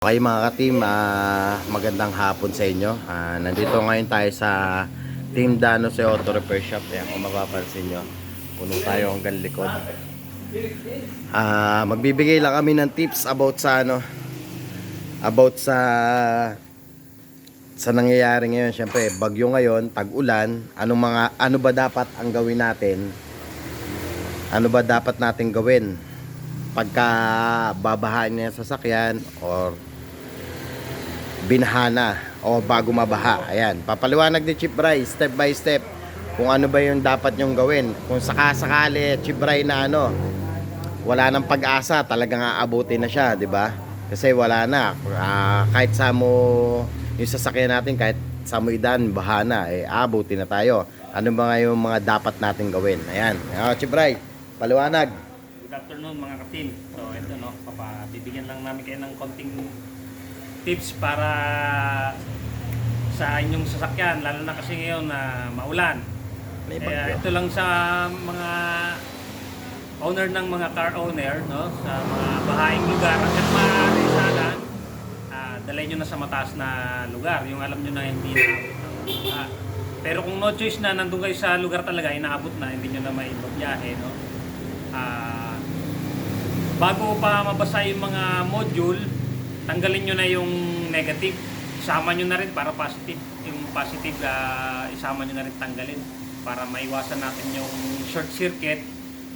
Okay mga ka-team, ah, magandang hapon sa inyo. Ah, nandito ngayon tayo sa Team Dano sa Auto Repair Shop. Ayan, kung mapapansin nyo, puno tayo hanggang likod. Ah, magbibigay lang kami ng tips about sa ano, about sa sa nangyayari ngayon. Siyempre, bagyo ngayon, tag-ulan. Anong mga, ano ba dapat ang gawin natin? Ano ba dapat natin gawin? Pagka babahaan niya sa sasakyan or binahana o bago mabaha. Ayan, papaliwanag ni Chip Bry step by step kung ano ba yung dapat nyong gawin. Kung sakasakali Chip Bry na ano, wala nang pag-asa, talagang aabutin na siya, di ba? Kasi wala na. Ah, kahit sa mo yung sasakyan natin, kahit sa mo idan, bahana, eh, aabutin na tayo. Ano ba nga yung mga dapat natin gawin? Ayan. Ayan, Chip Bry, paliwanag. Good afternoon mga ka-team. So ito no, papabibigyan lang namin kayo ng konting tips para sa inyong sasakyan, lalo na kasi ngayon na maulan. May Kaya ito lang sa mga owner ng mga car owner, no, sa mga bahaing lugar, hanggat maaari sana, ah, dalhin nyo na sa mataas na lugar, yung alam nyo na hindi na ah, pero kung no choice na nandun kayo sa lugar talaga, inaabot na, hindi nyo na may biyahe, no? Ah, bago pa mabasa yung mga module, tanggalin nyo na yung negative. Isama nyo na rin para positive. Yung positive, ah, isama nyo na rin tanggalin para maiwasan natin yung short circuit,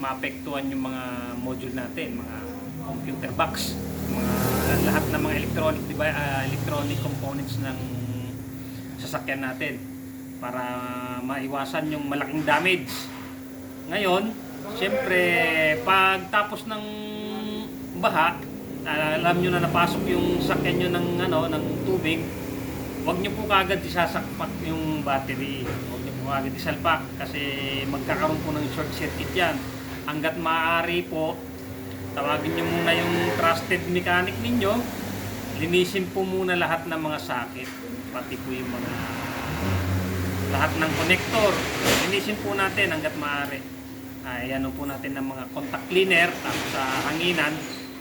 maapektuhan yung mga module natin, mga computer box, mga lahat ng mga electronic device, electronic components ng sasakyan natin para maiwasan yung malaking damage. Ngayon, siyempre, pag tapos ng baha, ah, alam nyo na napasok yung sakyan nyo ng, ano, ng tubig, huwag nyo po kagad isasakpak yung battery. Huwag nyo po kagad isalpak kasi magkakaroon po ng short circuit yan. Hanggat maaari po, tawagin nyo muna yung trusted mechanic ninyo, linisin po muna lahat ng mga sakit, pati po yung mga lahat ng connector. Linisin po natin hanggat maaari. Ay, ano po natin ng mga contact cleaner tapos sa hanginan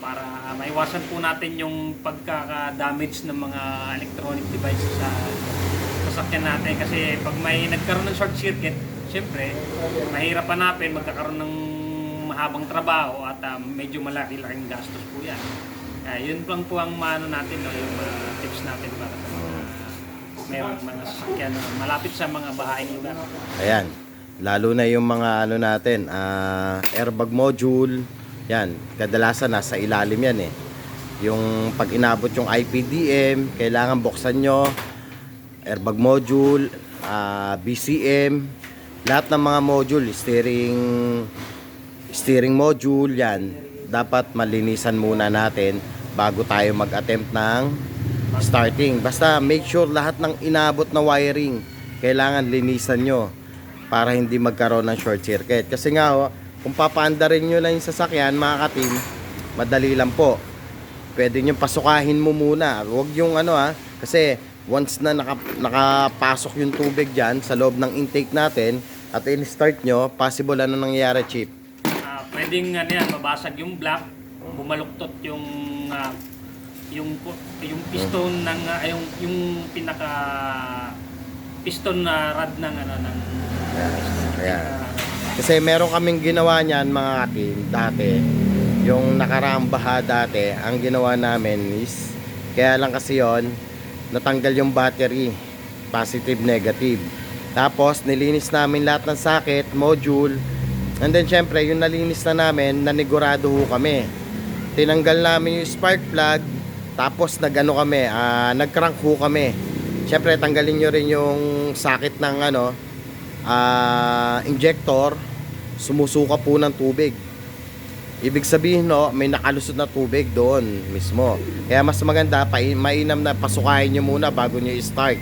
para maiwasan po natin yung pagkaka-damage ng mga electronic devices sa sasakyan natin kasi pag may nagkaroon ng short circuit, syempre, mahirap hanapin, magkakaroon ng mahabang trabaho at ah, medyo malaki-laking gastos po yan. Kaya yun lang po ang maano natin, no, yung mga tips natin para sa mga meron mga sasakyan malapit sa mga bahaeng lugar. Ayan. Lalo na yung mga ano natin, ah, airbag module. Yan, kadalasan nasa ilalim yan eh. Yung pag inabot yung IPDM, kailangan buksan nyo. Airbag module, ah, BCM, lahat ng mga module, steering steering module, yan. Dapat malinisan muna natin bago tayo mag-attempt ng starting. Basta make sure lahat ng inabot na wiring kailangan linisan nyo para hindi magkaroon ng short circuit. Kasi nga ho, kung papaandarin nyo lang yung sasakyan mga katim, madali lang po. Pwede nyo pasukahin mo muna. Huwag yung ano ha, kasi once na naka, nakapasok yung tubig dyan sa loob ng intake natin at in-start nyo, possible ano nangyayari chip? Ah, pwedeng ano yan, mabasag yung block, bumaluktot yung ah, yung yung piston ng ah, yung yung pinaka piston na rod ng ano ng piston. Ayan. Kasi meron kaming ginawa niyan mga katim dati. Yung nakaraang baha dati, ang ginawa namin is kaya lang kasi yon natanggal yung battery. Positive, negative. Tapos nilinis namin lahat ng socket, module. And then syempre, yung nalinis na namin, nanigurado ho kami. Tinanggal namin yung spark plug, tapos nagano kami, ah, nag-crank ho kami. Syempre, tanggalin nyo rin yung socket ng ano, ah, injector, sumusuka po ng tubig. Ibig sabihin no, may nakalusot na tubig doon mismo. Kaya mas maganda, pa mainam na pasukahin nyo muna bago nyo i-start.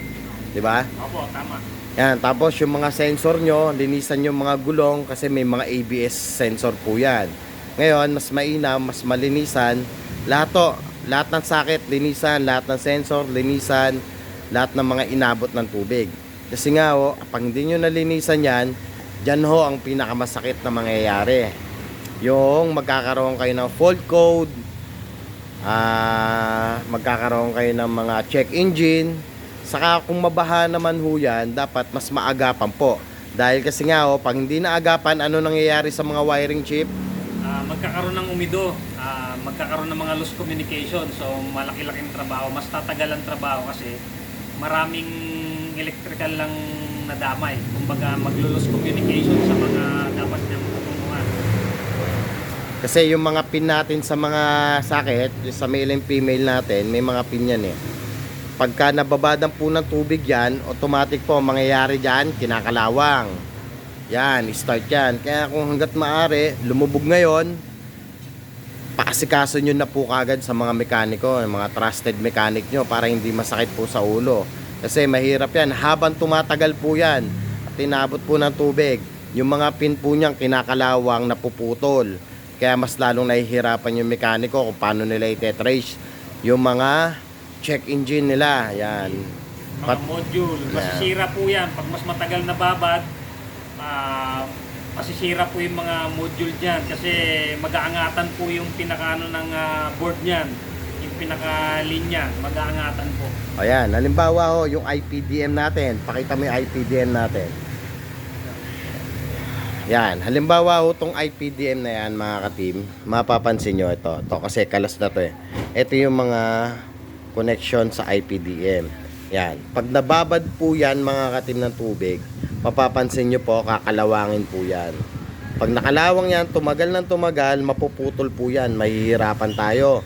'Di ba? Opo, tama. Yan, tapos yung mga sensor nyo, linisan yung mga gulong kasi may mga ABS sensor po yan. Ngayon, mas mainam, mas malinisan. Lahat to, lahat ng sakit, linisan, lahat ng sensor, linisan, lahat ng mga inabot ng tubig. Kasi nga ho, pag hindi nyo nalinisan yan, dyan ho ang pinakamasakit na mangyayari. Yung magkakaroon kayo ng fault code, Ah, magkakaroon kayo ng mga check engine. Saka kung mabaha naman ho yan, dapat mas maagapan po. Dahil kasi nga ho, pag hindi naagapan, ano nangyayari sa mga wiring chip? Ah, magkakaroon ng umido, ah, magkakaroon ng mga loose communication. So malaki-laking trabaho, mas tatagal ang trabaho kasi maraming electrical lang nadamay. Kumbaga maglo-loose communication sa mga dapat niyang tutunguhan. Kasi yung mga pin natin sa mga sakit, sa male and female natin, may mga pin yan eh. Pagka nababadang po ng tubig yan, automatic po ang mangyayari dyan, kinakalawang. Yan, start yan. Kaya kung hanggat maaari, lumubog ngayon, pakasikaso nyo na po kagad sa mga mekaniko, mga trusted mechanic nyo para hindi masakit po sa ulo. Kasi mahirap yan. Habang tumatagal po yan at tinabot po ng tubig, yung mga pin po niyang kinakalawang napuputol. Kaya mas lalong nahihirapan yung mekaniko kung paano nila itetrace yung mga check engine nila. Yan. Mga Pat- module, masisira po yan. Pag mas matagal na babad, ah, masisira po yung mga module dyan kasi mag-aangatan po yung pinakaano ng ah, board niyan. Pinaka-linya, mag-aangatan po. Ayan, halimbawa ho, yung IPDM natin. Pakita mo yung IPDM natin. Yan, halimbawa ho, tong IPDM na yan mga ka-team, mapapansin nyo ito. Ito kasi kalas na to eh. Ito yung mga connection sa IPDM. Yan, pag nababad po yan mga ka-team ng tubig, mapapansin nyo po, kakalawangin po yan. Pag nakalawang yan, tumagal ng tumagal, mapuputol po yan, mahihirapan tayo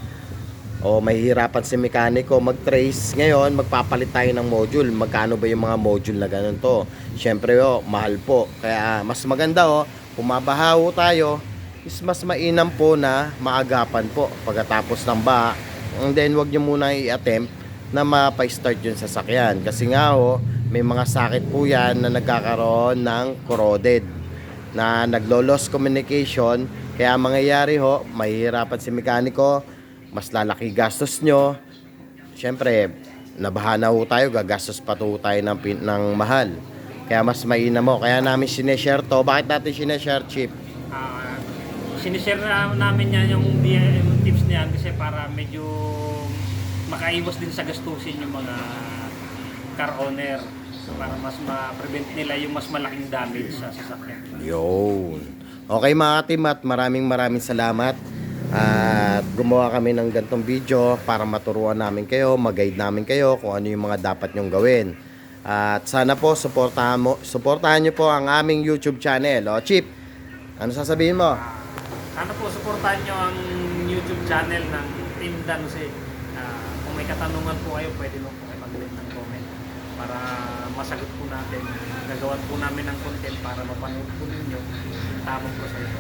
o mahihirapan si mekaniko mag-trace. Ngayon magpapalit tayo ng module. Magkano ba yung mga module na ganun to? Syempre oh, mahal po. Kaya mas maganda oh pumabaha ho tayo. Is mas mainam po na maagapan po pagkatapos ng baha. And then wag nyo muna i-attempt na mapa-start yung sasakyan. Kasi nga ho may mga sakit po yan na nagkakaroon ng corroded na naglo-loss communication. Kaya ang mangyayari ho mahihirapan si mekaniko mas lalaki gastos nyo syempre nabaha na ho tayo gagastos pa to tayo ng, ng mahal kaya mas mainam mo kaya namin sineshare to bakit natin sineshare chip Ah, sinishare na namin yan yung, yung tips niyan kasi para medyo makaiwas din sa gastusin yung mga car owner para mas ma-prevent nila yung mas malaking damage sa sasakyan. Yun. Okay mga team at maraming maraming salamat. At gumawa kami ng gantong video para maturuan namin kayo, mag-guide namin kayo kung ano yung mga dapat nyong gawin. At sana po suportahan mo, suportahan niyo po ang aming YouTube channel. O Chip, ano sasabihin mo? Sana po supportahan nyo ang YouTube channel ng Team Danuse. Ah, kung may katanungan po kayo, pwede mo po kayo mag-leave ng comment para masagot po natin. Gagawan po namin ng content para mapanood po ninyo yung tamang proseso.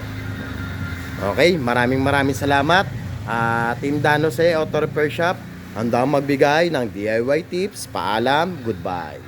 Okay, maraming maraming salamat. Ah, Team Dano Auto Repair Shop, handang magbigay ng DIY tips. Paalam, goodbye.